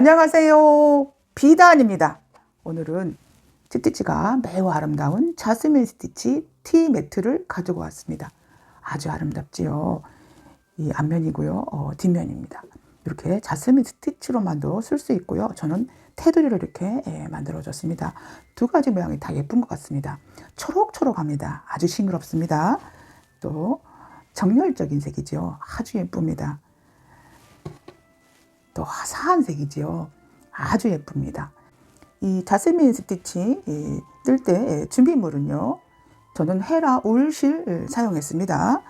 안녕하세요. 비단입니다. 오늘은 스티치가 매우 아름다운 자스민 스티치 티 매트를 가지고 왔습니다. 아주 아름답지요. 이 앞면이고요. 어, 뒷면입니다. 이렇게 자스민 스티치로만도 쓸 수 있고요. 저는 테두리를 이렇게 예, 만들어줬습니다. 두 가지 모양이 다 예쁜 것 같습니다. 초록초록합니다. 아주 싱그럽습니다. 또 정열적인 색이죠. 아주 예쁩니다. 또 화사한 색이지요. 아주 예쁩니다. 이 자스민 스티치 뜰때 준비물은요. 저는 헤라 울실 사용했습니다.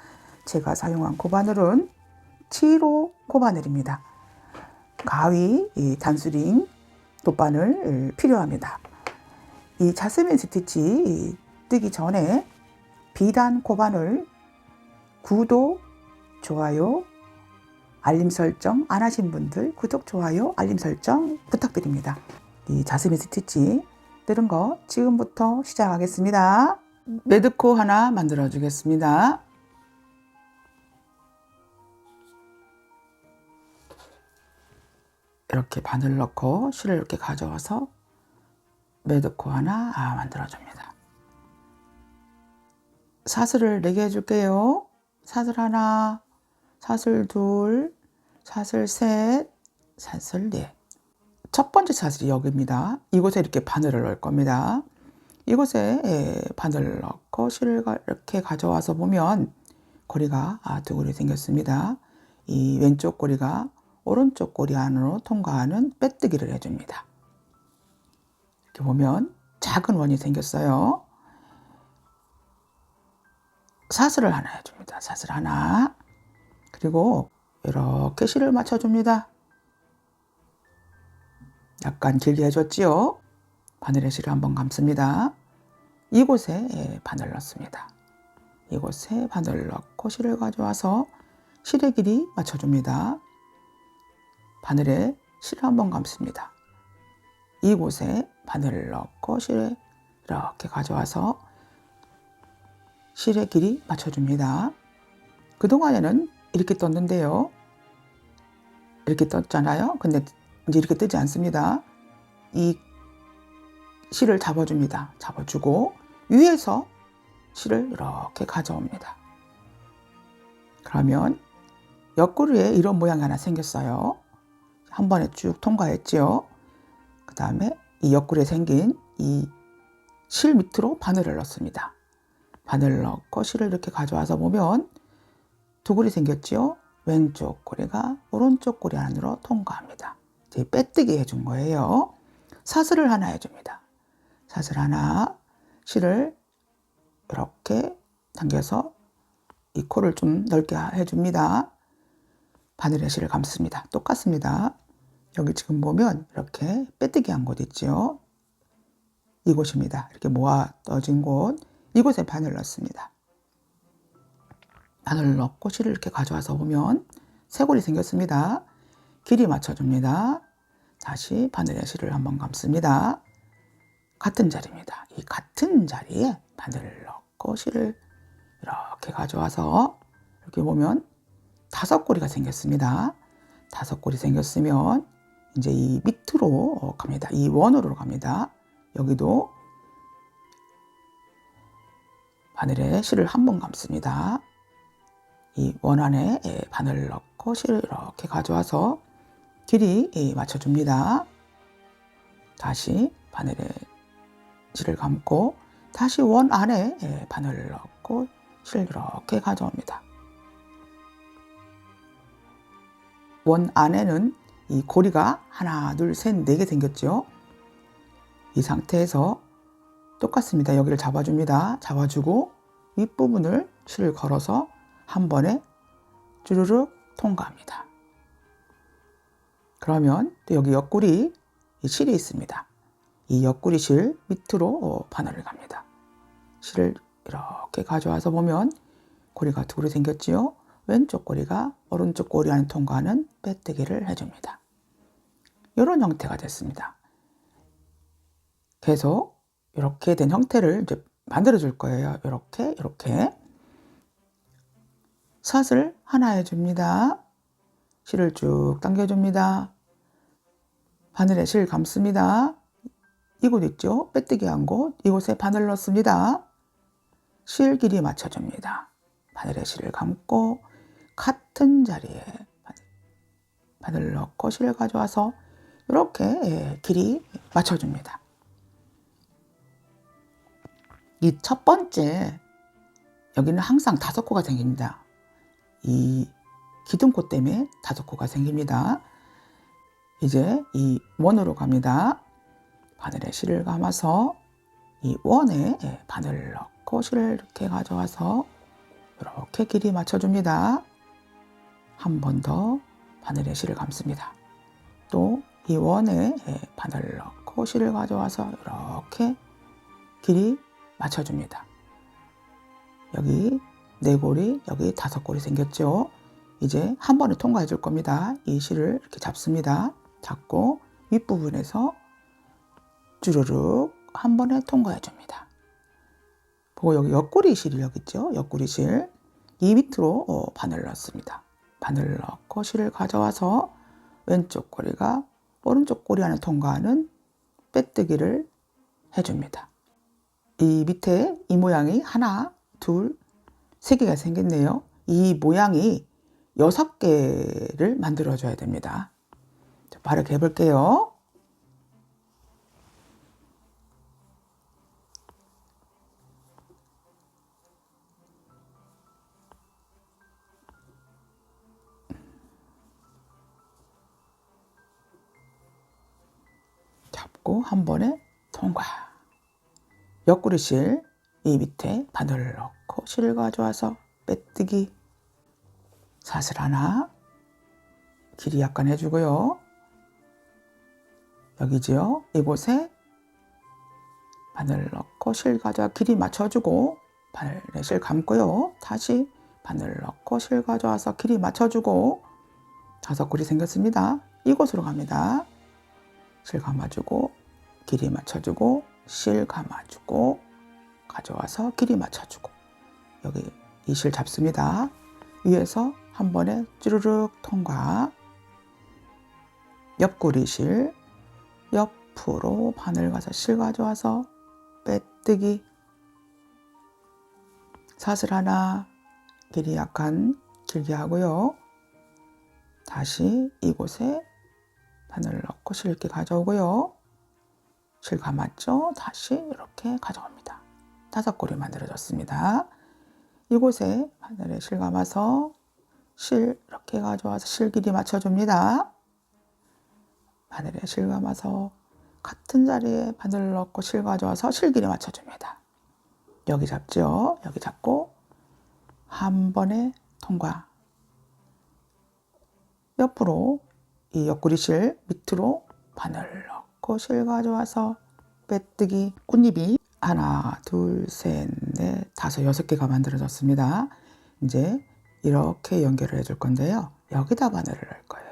제가 사용한 코바늘은 7호 코바늘입니다. 가위, 이 단수링, 돗바늘 필요합니다. 이 자스민 스티치 뜨기 전에 비단 코바늘 구독, 좋아요, 알림 설정 안 하신 분들 구독, 좋아요, 알림 설정 부탁드립니다. 이 자스민 스티치 뜨는 거 지금부터 시작하겠습니다. 매드코 하나 만들어 주겠습니다. 이렇게 바늘 넣고 실을 이렇게 가져와서 매드코 하나 아, 만들어 줍니다. 사슬을 4개 해줄게요. 사슬 하나, 사슬 둘, 사슬 셋, 사슬 넷. 첫 번째 사슬이 여기입니다. 이곳에 이렇게 바늘을 넣을 겁니다. 이곳에 예, 바늘을 넣고 실을 이렇게 가져와서 보면 고리가 아, 두 고리 생겼습니다. 이 왼쪽 고리가 오른쪽 고리 안으로 통과하는 빼뜨기를 해줍니다. 이렇게 보면 작은 원이 생겼어요. 사슬을 하나 해줍니다. 사슬 하나. 그리고 이렇게 실을 맞춰줍니다. 약간 길게 해줬지요. 바늘에 실을 한번 감습니다. 이곳에 바늘 넣습니다. 이곳에 바늘을 넣고 실을 가져와서 실의 길이 맞춰줍니다. 바늘에 실을 한번 감습니다. 이곳에 바늘을 넣고 실을 이렇게 가져와서 실의 길이 맞춰줍니다. 그동안에는 이렇게 떴는데요. 이렇게 떴잖아요. 근데 이제 이렇게 뜨지 않습니다. 이 실을 잡아줍니다. 잡아주고 위에서 실을 이렇게 가져옵니다. 그러면 옆구리에 이런 모양이 하나 생겼어요. 한 번에 쭉 통과했지요. 그 다음에 이 옆구리에 생긴 이 실 밑으로 바늘을 넣습니다. 바늘을 넣고 실을 이렇게 가져와서 보면 두 고리 생겼지요. 왼쪽 고리가 오른쪽 고리 안으로 통과합니다. 이제 빼뜨기 해준 거예요. 사슬을 하나 해줍니다. 사슬 하나, 실을 이렇게 당겨서 이 코를 좀 넓게 해줍니다. 바늘에 실을 감습니다. 똑같습니다. 여기 지금 보면 이렇게 빼뜨기 한 곳 있죠. 이곳입니다. 이렇게 모아 떠진 곳. 이곳에 바늘 넣습니다. 바늘 넣고 실을 이렇게 가져와서 보면 쇄골이 생겼습니다. 길이 맞춰줍니다. 다시 바늘에 실을 한번 감습니다. 같은 자리입니다. 이 같은 자리에 바늘을 넣고 실을 이렇게 가져와서 이렇게 보면 다섯 꼬리가 생겼습니다. 다섯 꼬리 생겼으면 이제 이 밑으로 갑니다. 이 원으로 갑니다. 여기도 바늘에 실을 한 번 감습니다. 이 원 안에 예, 바늘을 넣고 실을 이렇게 가져와서 길이 예, 맞춰줍니다. 다시 바늘에 실을 감고 다시 원 안에 예, 바늘을 넣고 실을 이렇게 가져옵니다. 원 안에는 이 고리가 하나, 둘, 셋, 네 개 생겼죠. 이 상태에서 똑같습니다. 여기를 잡아줍니다. 잡아주고 윗부분을 실을 걸어서 한 번에 주르륵 통과합니다. 그러면 또 여기 옆구리 이 실이 있습니다. 이 옆구리 실 밑으로 바늘을 갑니다. 실을 이렇게 가져와서 보면 고리가 두 고리 생겼지요. 왼쪽 고리가 오른쪽 고리 안에 통과하는 빼뜨기를 해줍니다. 이런 형태가 됐습니다. 계속 이렇게 된 형태를 이제 만들어 줄 거예요. 이렇게 이렇게 사슬 하나 해줍니다. 실을 쭉 당겨줍니다. 바늘에 실 감습니다. 이곳 있죠? 빼뜨기 한 곳. 이곳에 바늘 넣습니다. 실 길이 맞춰줍니다. 바늘에 실을 감고 같은 자리에 바늘 넣고 실 가져와서 이렇게 예, 길이 맞춰줍니다. 이 첫 번째 여기는 항상 다섯 코가 생깁니다. 이 기둥코 때문에 다섯 코가 생깁니다. 이제 이 원으로 갑니다. 바늘에 실을 감아서 이 원에 예, 바늘을 넣고 실을 이렇게 가져와서 이렇게 길이 맞춰줍니다. 한 번 더 바늘에 실을 감습니다. 또 이 원에 예, 바늘을 넣고 실을 가져와서 이렇게 길이 맞춰줍니다. 여기 네 골이 여기 다섯 골이 생겼죠. 이제 한 번에 통과해 줄 겁니다. 이 실을 이렇게 잡습니다. 잡고 윗부분에서 주르륵 한 번에 통과해 줍니다. 보고 여기 옆구리 실이 여기 있죠. 옆구리 실. 이 밑으로 어, 바늘을 넣습니다. 바늘을 넣고 실을 가져와서 왼쪽 꼬리가 오른쪽 꼬리 안에 통과하는 빼뜨기를 해줍니다. 이 밑에 이 모양이 하나, 둘, 세 개가 생겼네요. 이 모양이 여섯 개를 만들어 줘야 됩니다. 자, 바르게 해볼게요. 잡고 한 번에 통과. 옆구리 실 이 밑에 바늘을 실을 가져와서 빼뜨기 사슬 하나 길이 약간 해주고요. 여기지요. 이곳에 바늘 넣고 실 가져와 길이 맞춰주고 바늘에 실 감고요. 다시 바늘 넣고 실 가져와서 길이 맞춰주고 다섯 굴이 생겼습니다. 이곳으로 갑니다. 실 감아주고 길이 맞춰주고 실 감아주고 가져와서 길이 맞춰주고 여기 이 실 잡습니다. 위에서 한 번에 쭈르륵 통과 옆구리 실 옆으로 바늘 가서 실 가져와서 빼뜨기 사슬 하나 길이 약간 길게 하고요. 다시 이곳에 바늘을 넣고 실 이렇게 가져오고요. 실 감았죠? 다시 이렇게 가져옵니다. 다섯 골이 만들어졌습니다. 이곳에 바늘에 실 감아서 실 이렇게 가져와서 실 길이 맞춰줍니다. 바늘에 실 감아서 같은 자리에 바늘을 넣고 실 가져와서 실 길이 맞춰줍니다. 여기 잡죠. 여기 잡고 한 번에 통과. 옆으로 이 옆구리 실 밑으로 바늘을 넣고 실 가져와서 빼뜨기 꽃잎이 하나, 둘, 셋, 넷, 다섯, 여섯 개가 만들어졌습니다. 이제 이렇게 연결을 해줄 건데요. 여기다 바늘을 할 거예요.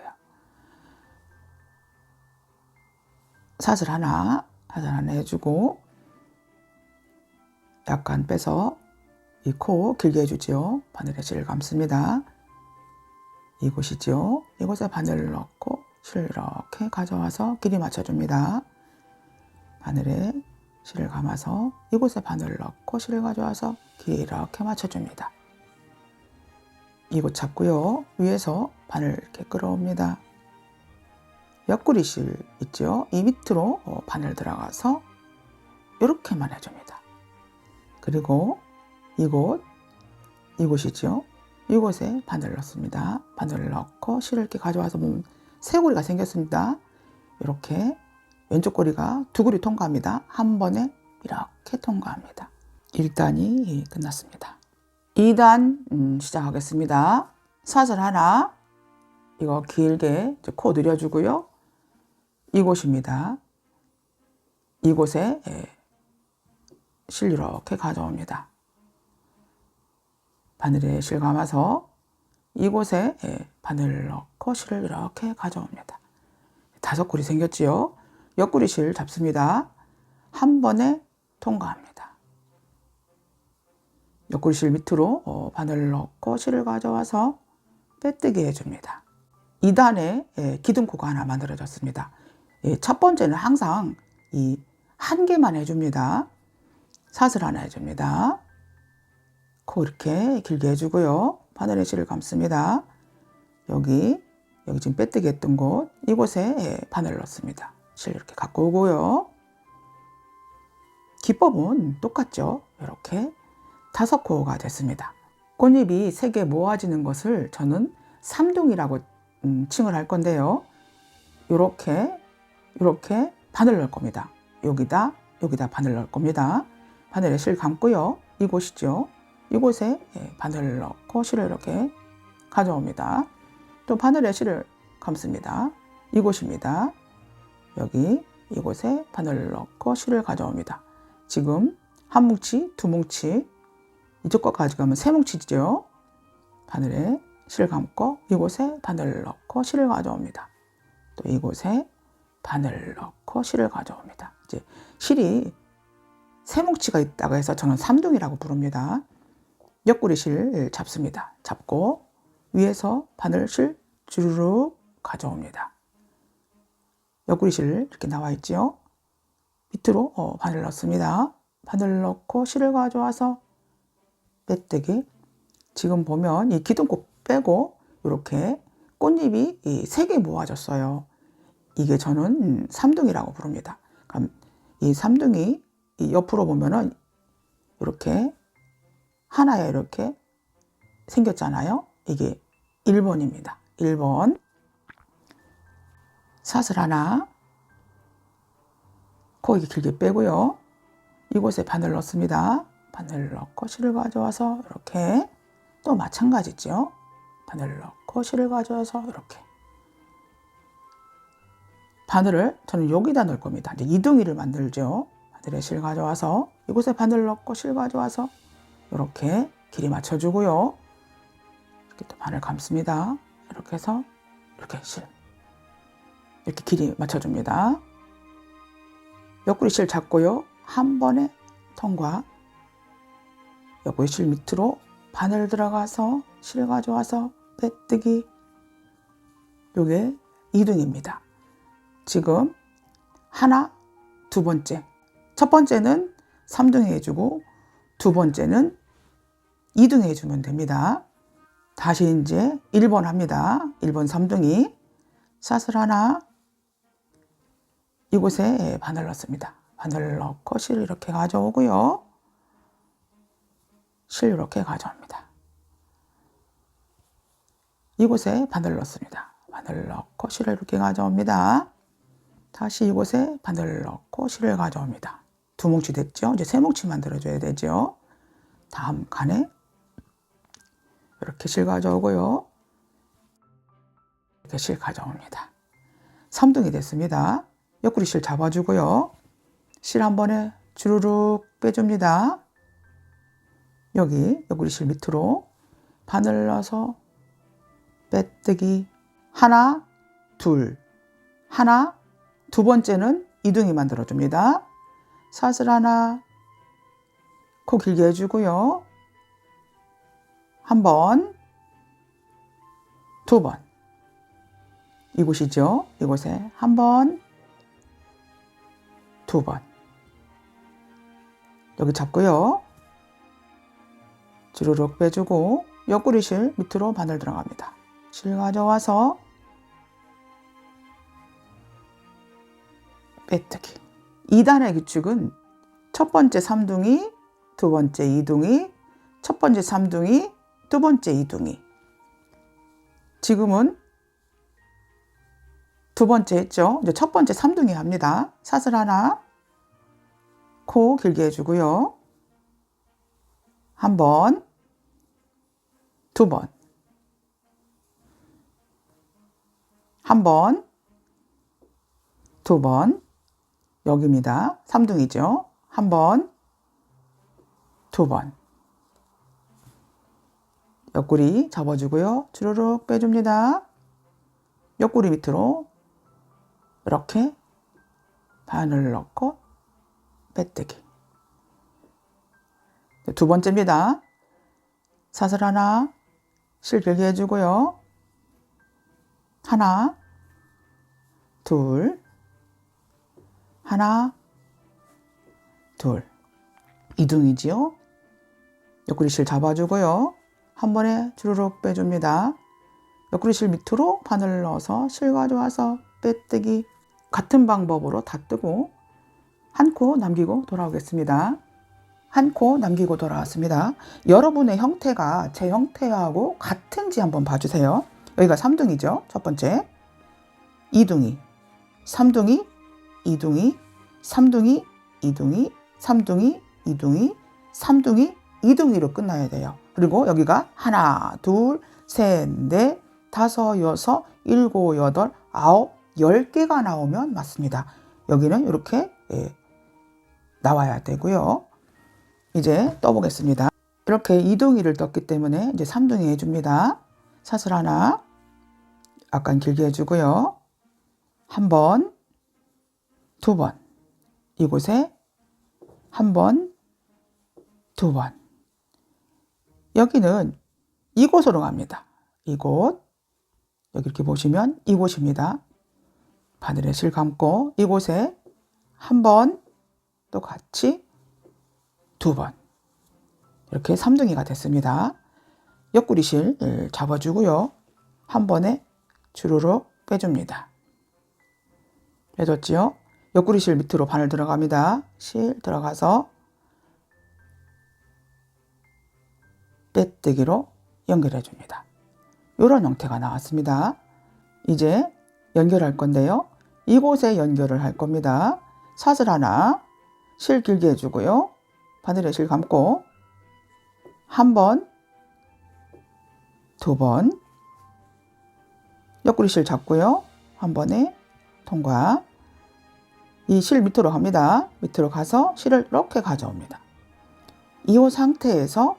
사슬 하나, 사슬 하나 해주고 약간 빼서 이 코 길게 해주지요. 바늘에 실을 감습니다. 이곳이죠. 이곳에 바늘을 넣고 실 이렇게 가져와서 길이 맞춰줍니다. 바늘에 실을 감아서 이곳에 바늘을 넣고 실을 가져와서 이렇게 맞춰줍니다. 이곳 잡고요. 위에서 바늘 이렇게 끌어옵니다. 옆구리 실 있죠? 이 밑으로 어, 바늘 들어가서 이렇게만 해줍니다. 그리고 이곳, 이곳이죠? 이곳에 바늘 넣습니다. 바늘을 넣고 실을 이렇게 가져와서 보면 세 고리가 생겼습니다. 이렇게 왼쪽 꼬리가 두 고리 통과합니다. 한 번에 이렇게 통과합니다. 1단이 끝났습니다. 2단 음, 시작하겠습니다. 사슬 하나 이거 길게 코 늘려주고요. 이곳입니다. 이곳에 예, 실 이렇게 가져옵니다. 바늘에 실 감아서 이곳에 예, 바늘을 넣고 실을 이렇게 가져옵니다. 다섯 굴이 생겼지요. 옆구리 실 잡습니다. 한 번에 통과합니다. 옆구리 실 밑으로 어, 바늘을 넣고 실을 가져와서 빼뜨기 해줍니다. 2단에 예, 기둥코가 하나 만들어졌습니다. 예, 첫 번째는 항상 이 한 개만 해줍니다. 사슬 하나 해줍니다. 코 이렇게 길게 해주고요. 바늘에 실을 감습니다. 여기 여기 지금 빼뜨기 했던 곳 이곳에 예, 바늘을 넣습니다. 실 이렇게 갖고 오고요. 기법은 똑같죠. 이렇게 다섯 코가 됐습니다. 꽃잎이 세 개 모아지는 것을 저는 삼둥이라고 음, 칭을 할 건데요. 이렇게 이렇게 바늘 넣을 겁니다. 여기다 여기다 바늘 넣을 겁니다. 바늘에 실 감고요. 이곳이죠. 이곳에 예, 바늘을 넣고 실을 이렇게 가져옵니다. 또 바늘에 실을 감습니다. 이곳입니다. 여기 이곳에 바늘을 넣고 실을 가져옵니다. 지금 한 뭉치, 두 뭉치, 이쪽 거 가져가면 세 뭉치죠. 바늘에 실 감고 이곳에 바늘을 넣고 실을 가져옵니다. 또 이곳에 바늘을 넣고 실을 가져옵니다. 이제 실이 세 뭉치가 있다고 해서 저는 삼둥이라고 부릅니다. 옆구리 실 잡습니다. 잡고 위에서 바늘 실 주르륵 가져옵니다. 옆구리 실 이렇게 나와 있지요. 밑으로 어, 바늘 넣습니다. 바늘 넣고 실을 가져와서 빼뜨기. 지금 보면 이 기둥꽃 빼고 이렇게 꽃잎이 세개 모아졌어요. 이게 저는 삼둥이라고 부릅니다. 그럼 이 삼둥이 이 옆으로 보면은 이렇게 하나에 이렇게 생겼잖아요. 이게 1번입니다. 1번. 사슬 하나. 코 이렇게 길게 빼고요. 이곳에 바늘 넣습니다. 바늘 넣고 실을 가져와서 이렇게 또 마찬가지죠. 바늘 넣고 실을 가져와서 이렇게 바늘을 저는 여기다 넣을 겁니다. 이제 이둥이를 만들죠. 바늘에 실 가져와서 이곳에 바늘 넣고 실 가져와서 이렇게 길이 맞춰주고요. 이렇게 또 바늘 감습니다. 이렇게 해서 이렇게 실 이렇게 길이 맞춰줍니다. 옆구리 실 잡고요. 한 번에 통과. 옆구리 실 밑으로 바늘 들어가서 실 가져와서 빼뜨기. 요게 2등입니다. 지금 하나, 두 번째. 첫 번째는 3등 해주고 두 번째는 2등 해주면 됩니다. 다시 이제 1번 합니다. 1번 3등이 사슬 하나 이곳에 바늘 넣습니다. 바늘 넣고 실 이렇게 가져오고요. 실 이렇게 가져옵니다. 이곳에 바늘 넣습니다. 바늘 넣고 실을 이렇게 가져옵니다. 다시 이곳에 바늘 넣고 실을 가져옵니다. 두 뭉치 됐죠? 이제 세 뭉치 만들어줘야 되죠? 다음 칸에 이렇게 실 가져오고요. 이렇게 실 가져옵니다. 3등이 됐습니다. 옆구리 실 잡아주고요. 실 한 번에 주르륵 빼줍니다. 여기 옆구리 실 밑으로 바늘 넣어서 빼뜨기 하나, 둘, 하나, 두 번째는 이등이 만들어줍니다. 사슬 하나, 코 길게 해주고요. 한 번, 두 번. 이곳이죠. 이곳에 한 번, 두 번. 여기 잡고요. 주르륵 빼주고 옆구리 실 밑으로 바늘 들어갑니다. 실 가져와서 빼뜨기. 2단의 규칙은 첫 번째 3둥이, 두 번째 2둥이, 첫 번째 3둥이, 두 번째 2둥이. 지금은 두 번째 했죠. 이제 첫 번째 3둥이 합니다. 사슬 하나, 코 길게 해주고요. 한 번, 두 번, 한 번, 두 번, 여기입니다. 3둥이죠. 한 번, 두 번. 옆구리 접어주고요. 주르륵 빼줍니다. 옆구리 밑으로 이렇게 바늘을 넣고 빼뜨기. 두 번째입니다. 사슬 하나, 실 길게 해주고요. 하나, 둘, 하나, 둘. 이등이지요. 옆구리 실 잡아주고요. 한 번에 주르륵 빼줍니다. 옆구리 실 밑으로 바늘 넣어서 실 가져와서 빼뜨기 같은 방법으로 다 뜨고 한 코 남기고 돌아오겠습니다. 한 코 남기고 돌아왔습니다. 여러분의 형태가 제 형태하고 같은지 한번 봐주세요. 여기가 3둥이죠. 첫 번째. 2둥이, 3둥이, 2둥이, 3둥이, 2둥이, 3둥이, 2둥이, 3둥이, 2둥이로 끝나야 돼요. 그리고 여기가 하나, 둘, 셋, 넷, 다섯, 여섯, 일곱, 여덟, 아홉, 열 개가 나오면 맞습니다. 여기는 이렇게 예, 나와야 되고요. 이제 떠보겠습니다. 이렇게 2둥이를 떴기 때문에 이제 3둥이 해줍니다. 사슬 하나 약간 길게 해주고요. 한 번, 두 번. 이곳에 한 번, 두 번. 여기는 이곳으로 갑니다. 이곳. 여기 이렇게 보시면 이곳입니다. 바늘에 실 감고 이곳에 한 번, 또 같이 두 번. 이렇게 3둥이가 됐습니다. 옆구리 실 잡아주고요. 한 번에 주르륵 빼줍니다. 빼줬지요? 옆구리 실 밑으로 바늘 들어갑니다. 실 들어가서 빼뜨기로 연결해 줍니다. 이런 형태가 나왔습니다. 이제 연결할 건데요. 이곳에 연결을 할 겁니다. 사슬 하나 실 길게 해주고요. 바늘에 실 감고 한 번, 두 번, 옆구리 실 잡고요. 한 번에 통과. 이 실 밑으로 갑니다. 밑으로 가서 실을 이렇게 가져옵니다. 이 상태에서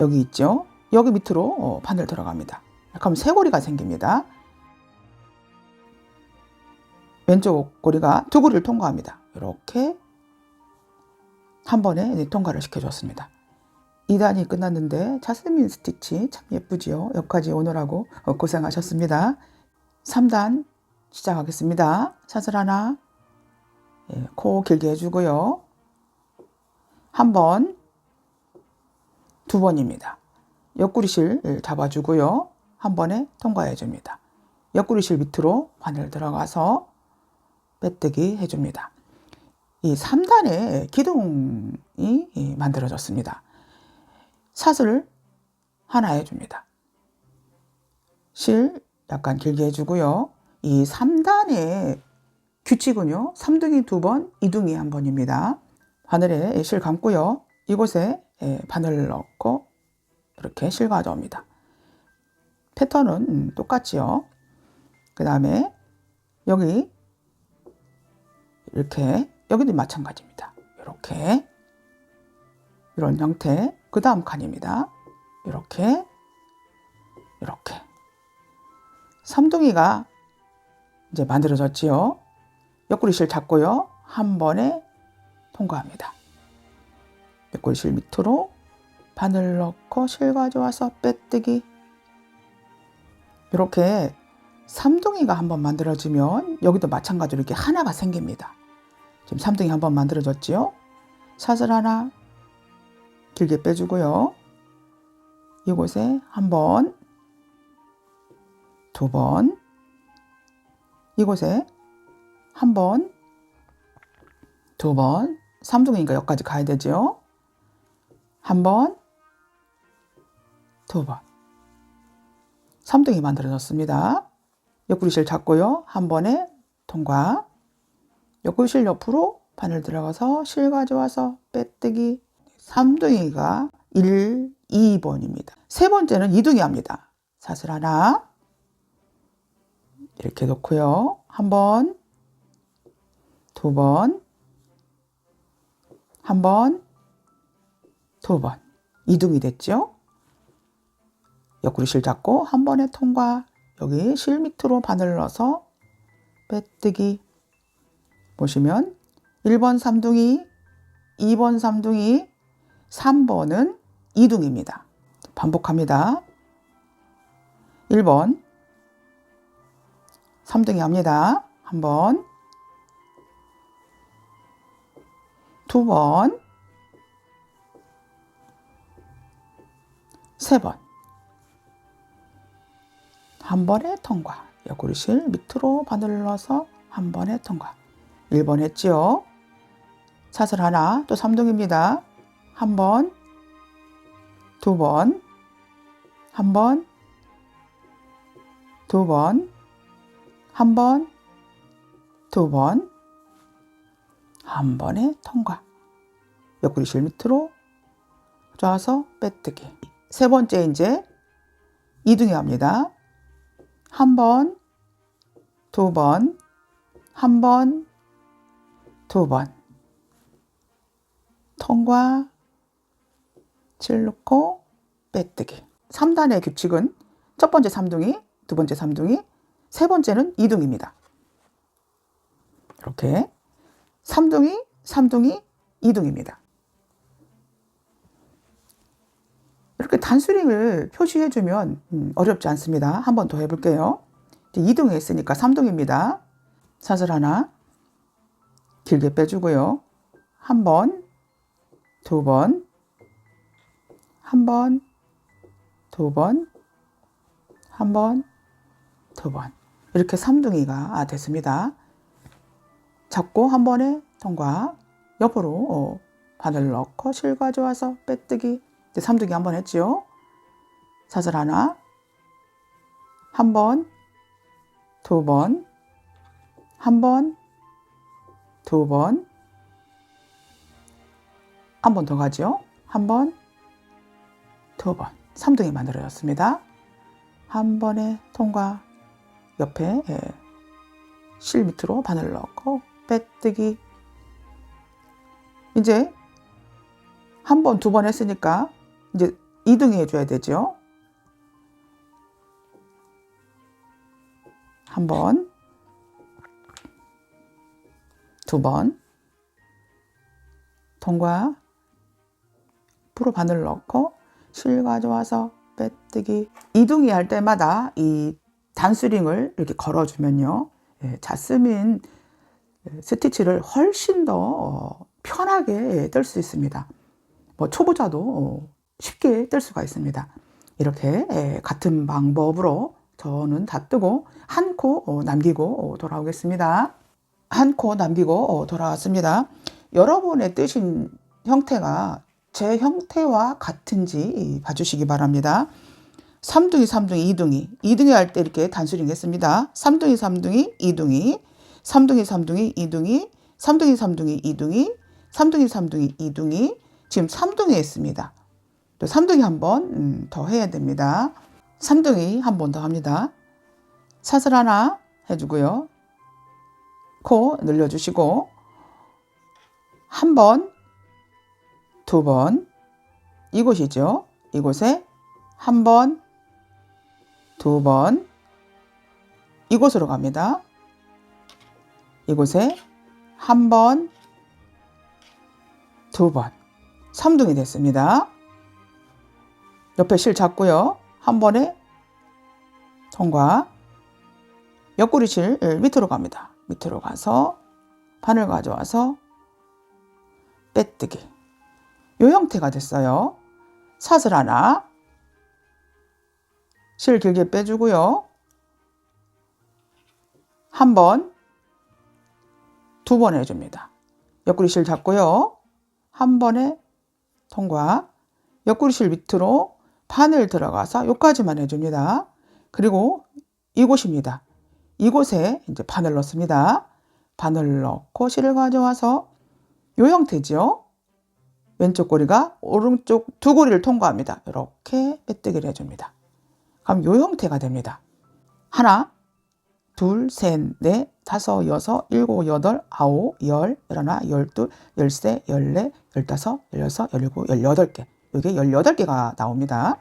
여기 있죠. 여기 밑으로 어, 바늘 들어갑니다. 그럼 쇄골이가 생깁니다. 왼쪽 고리가 두 고리를 통과합니다. 이렇게 한 번에 통과를 시켜줬습니다. 2단이 끝났는데 자스민 스티치 참 예쁘지요. 여기까지 오느라고 고생하셨습니다. 3단 시작하겠습니다. 사슬 하나 예, 코 길게 해주고요. 한 번, 두 번입니다. 옆구리실 잡아주고요. 한 번에 통과해 줍니다. 옆구리실 밑으로 바늘 들어가서 빼뜨기 해줍니다. 이 3단에 기둥이 만들어졌습니다. 사슬 하나 해줍니다. 실 약간 길게 해주고요. 이 3단의 규칙은요. 3둥이 두 번, 2둥이 한 번입니다. 바늘에 실 감고요. 이곳에 바늘 넣고 이렇게 실 가져옵니다. 패턴은 똑같지요. 그 다음에 여기 이렇게 여기도 마찬가지입니다. 이렇게 이런 형태 그 다음 칸입니다. 이렇게 이렇게 삼둥이가 이제 만들어졌지요. 옆구리 실 잡고요. 한 번에 통과합니다. 옆구리 실 밑으로 바늘 넣고 실 가져와서 빼뜨기 이렇게 삼둥이가 한번 만들어지면 여기도 마찬가지로 이렇게 하나가 생깁니다. 지금 삼둥이 한 번 만들어졌지요. 사슬 하나 길게 빼주고요. 이곳에 한 번, 두 번, 이곳에 한 번, 두 번, 삼둥이니까 여기까지 가야 되죠. 한 번, 두 번. 삼둥이 만들어졌습니다. 옆구리 실 잡고요. 한 번에 통과. 옆구리 실 옆으로 바늘 들어가서 실 가져와서 빼뜨기. 삼둥이가 1, 2번입니다. 세 번째는 이둥이 합니다. 사슬 하나. 이렇게 놓고요. 한 번, 두 번, 한 번, 두 번. 이둥이 됐죠? 옆구리 실 잡고 한 번에 통과. 여기 실 밑으로 바늘 넣어서 빼뜨기. 보시면 1번 삼둥이, 2번 삼둥이, 3번은 이둥입니다. 반복합니다. 1번 3등이 합니다. 한 번, 두 번, 세 번. 한 번에 통과. 옆구리실 밑으로 바늘을 넣어서 한 번에 통과. 1번 했지요. 사슬 하나, 또 3동입니다. 한 번, 두 번, 한 번, 두 번, 한 번, 두 번, 한 번에 통과. 옆구리 실 밑으로 좌서 빼뜨기. 세 번째 이제 이등이 합니다. 한 번, 두 번, 한 번, 두 번. 통과, 칠 넣고 빼뜨기. 3단의 규칙은 첫 번째 3둥이, 두 번째 3둥이, 세 번째는 2둥입니다. 이렇게 3둥이, 3둥이, 2둥입니다. 이렇게 단수링을 표시해주면 음, 어렵지 않습니다. 한 번 더 해볼게요. 2둥에 있으니까 3둥입니다. 사슬 하나 길게 빼주고요. 한 번, 두 번, 한 번, 두 번, 한 번, 두 번. 이렇게 3둥이가 됐습니다. 잡고 한 번에 통과. 옆으로 어, 바늘 넣고 실 가져와서 빼뜨기. 이제 3둥이 한번 했지요. 사슬 하나. 한 번, 두 번, 한 번, 두 번, 한 번 더 가죠. 한 번, 두 번. 3둥이 만들어졌습니다. 한 번에 통과. 옆에 예, 실 밑으로 바늘 넣고 빼뜨기. 이제 한 번, 두 번 했으니까 이제 2등이 해줘야 되죠. 한 번, 두 번, 통과, 프로 바늘 넣고 실 가져와서 빼뜨기. 2등이 할 때마다 이 단수링을 이렇게 걸어주면요. 예, 자스민 스티치를 훨씬 더 편하게 뜰 수 있습니다. 뭐 초보자도 쉽게 뜰 수가 있습니다. 이렇게 예, 같은 방법으로 저는 다 뜨고 한 코 남기고 돌아오겠습니다. 한 코 남기고 돌아왔습니다. 여러분의 뜨신 형태가 제 형태와 같은지 봐주시기 바랍니다. 3둥이, 3둥이, 2둥이. 2둥이 할 때 이렇게 단수링 했습니다. 3둥이, 3둥이, 2둥이. 3둥이, 3둥이, 2둥이. 3둥이, 3둥이, 2둥이. 3둥이, 3둥이, 2둥이. 지금 3둥이 했습니다. 또 3둥이 한 번 더 해야 됩니다. 3둥이 한 번 더 합니다. 사슬 하나 해주고요. 코 늘려주시고 한 번, 두 번, 이곳이죠. 이곳에 한 번, 두 번, 이곳으로 갑니다. 이곳에 한 번, 두 번, 3둥이 됐습니다. 옆에 실 잡고요. 한 번에 통과. 옆구리 실 밑으로 갑니다. 밑으로 가서 바늘 가져와서 빼뜨기. 이 형태가 됐어요. 사슬 하나, 실 길게 빼주고요. 한 번, 두 번 해줍니다. 옆구리 실 잡고요. 한 번에 통과. 옆구리 실 밑으로 바늘 들어가서 여기까지만 해줍니다. 그리고 이곳입니다. 이곳에 이제 바늘 넣습니다. 바늘 넣고 실을 가져와서 이 형태죠. 왼쪽 꼬리가 오른쪽 두 고리를 통과합니다. 이렇게 빼뜨기를 해줍니다. 그럼 이 형태가 됩니다. 하나, 둘, 셋, 넷, 다섯, 여섯, 일곱, 여덟, 아홉, 열, 열하나, 열둘, 열세, 열네, 열다섯, 열여섯, 열일곱, 열여덟 개. 이게 열여덟 개가 나옵니다.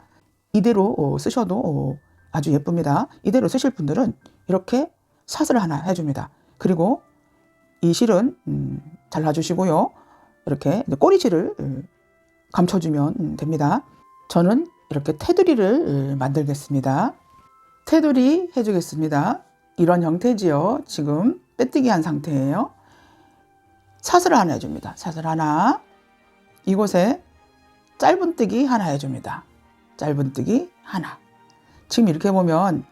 이대로 쓰셔도 아주 예쁩니다. 이대로 쓰실 분들은 이렇게 사슬을 하나 해줍니다. 그리고 이 실은 음, 잘라주시고요. 이렇게 꼬리실을 감춰주면 됩니다. 저는 이렇게 테두리를 만들겠습니다. 테두리 해주겠습니다. 이런 형태지요. 지금 빼뜨기 한 상태예요. 사슬을 하나 해줍니다. 사슬 하나. 이곳에 짧은뜨기 하나 해줍니다. 짧은뜨기 하나. 지금 이렇게 보면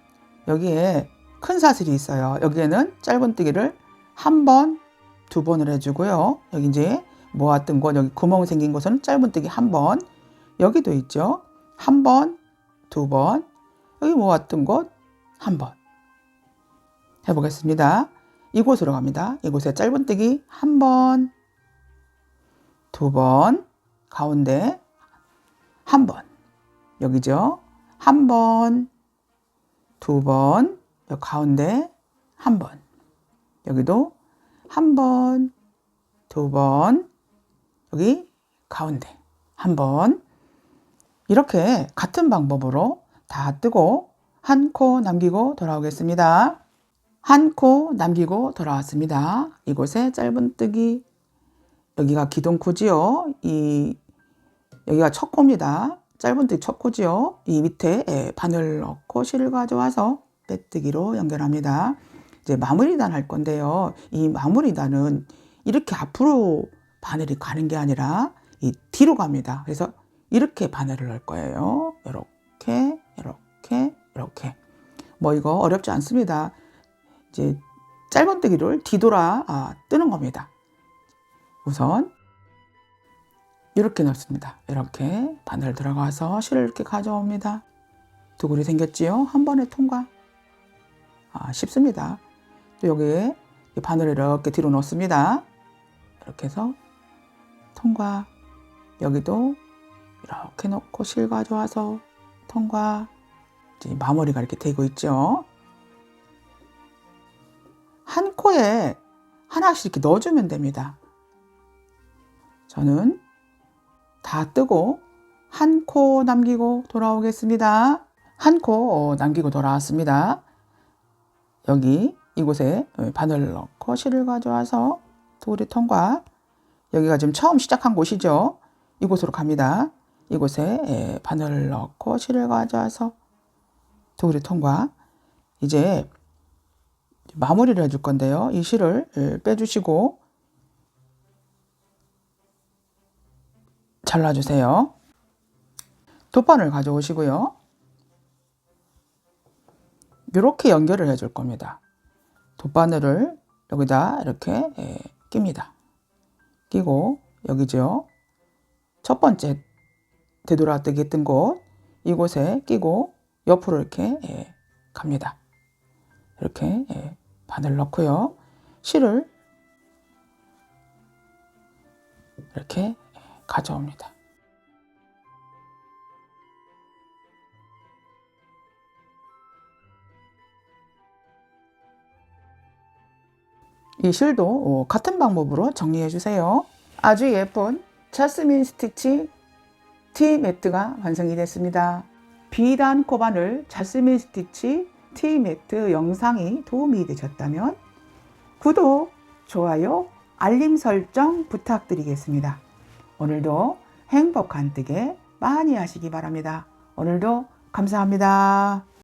여기에 큰 사슬이 있어요. 여기에는 짧은뜨기를 한 번, 두 번을 해주고요. 여기 이제 모았던 곳, 여기 구멍 생긴 곳은 짧은뜨기 한 번. 여기도 있죠. 한 번, 두 번. 여기 모았던 곳 한 번. 해보겠습니다. 이곳으로 갑니다. 이곳에 짧은뜨기 한 번, 두 번, 가운데 한 번. 여기죠. 한 번, 두 번, 가운데 한 번. 여기도 한 번, 두 번, 여기 가운데 한 번. 이렇게 같은 방법으로 다 뜨고 한 코 남기고 돌아오겠습니다. 한 코 남기고 돌아왔습니다. 이곳에 짧은뜨기 여기가 기둥코지요. 이 여기가 첫 코입니다. 짧은뜨기 첫 코지요. 이 밑에 예, 바늘 넣고 실을 가져와서 빼뜨기로 연결합니다. 이제 마무리단 할 건데요. 이 마무리단은 이렇게 앞으로 바늘이 가는 게 아니라 이 뒤로 갑니다. 그래서 이렇게 바늘을 넣을 거예요. 이렇게, 이렇게, 이렇게. 뭐 이거 어렵지 않습니다. 이제 짧은뜨기를 뒤돌아 아, 뜨는 겁니다. 우선 이렇게 넣습니다. 이렇게 바늘 들어가서 실을 이렇게 가져옵니다. 두굴이 생겼지요? 한 번에 통과. 아, 쉽습니다. 또 여기에 이 바늘을 이렇게 뒤로 넣습니다. 이렇게 해서 통과. 여기도 이렇게 넣고 실 가져와서 통과. 이제 마무리가 이렇게 되고 있죠. 한 코에 하나씩 이렇게 넣어주면 됩니다. 저는 다 뜨고 한 코 남기고 돌아오겠습니다. 한 코 남기고 돌아왔습니다. 여기 이곳에 바늘을 넣고 실을 가져와서 도리 통과. 여기가 지금 처음 시작한 곳이죠. 이곳으로 갑니다. 이곳에 예, 바늘을 넣고 실을 가져와서 도리 통과. 이제 마무리를 해줄 건데요. 이 실을 예, 빼주시고 잘라주세요. 돗바늘 가져오시고요. 이렇게 연결을 해줄 겁니다. 돗바늘을 여기다 이렇게 예, 낍니다. 끼고 여기죠. 첫 번째 되돌아뜨기 했던 곳 이곳에 끼고 옆으로 이렇게 예, 갑니다. 이렇게 예, 바늘 넣고요. 실을 이렇게 예, 가져옵니다. 이 실도 어, 같은 방법으로 정리해 주세요. 아주 예쁜 자스민 스티치 티 매트가 완성이 됐습니다. 비단 코바늘 자스민 스티치 티 매트 영상이 도움이 되셨다면 구독, 좋아요, 알림 설정 부탁드리겠습니다. 오늘도 행복한 뜨개 많이 하시기 바랍니다. 오늘도 감사합니다.